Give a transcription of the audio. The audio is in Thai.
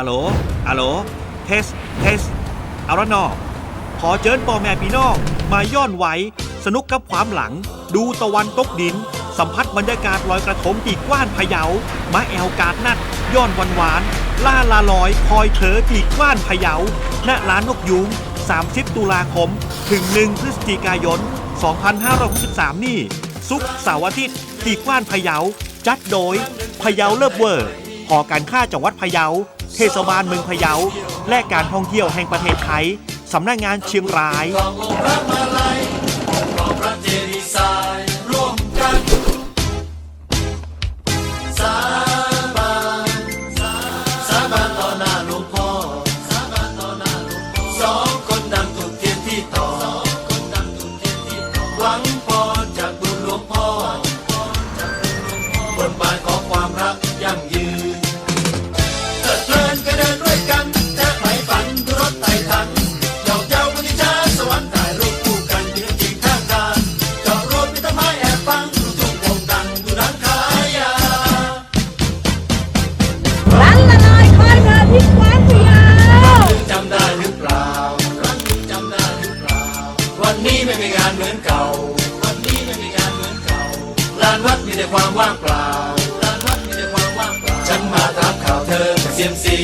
อะโหลอะโหลเทส เทสเอาละนอขอเจิญพ่อแม่พี่น้องมาย้อนไว้สนุกกับความหลัง ดูตะวันตกดิน สัมผัสบรรยากาศลอยกระทงที่กว้านพะเยา มาแอลกาดนัดย้อนวันหวาน ล่าลาลอย คอยเถอที่กว้านพะเยา ณ ร้านนกยุง 30 ตุลาคม ถึง 1 พฤศจิกายน 2563 นี่ ซุกเสาร์อาทิตย์ที่กว้านพะเยา จัดโดยพะเยาเลิฟเวอร์หอการค้าจังหวัดพะเยา เทศบาลเมืองพะเยา และการท่องเที่ยวแห่งประเทศไทยสำนักงานเชียงราย ไม่มีงานเหมือนเก่า วันนี้ไม่มีงานเหมือนเก่าลานวัดมีแต่ความว่างเปล่าลานวัดมีแต่ความว่างเปล่า ฉันมาถามข่าวเธอเซียมซี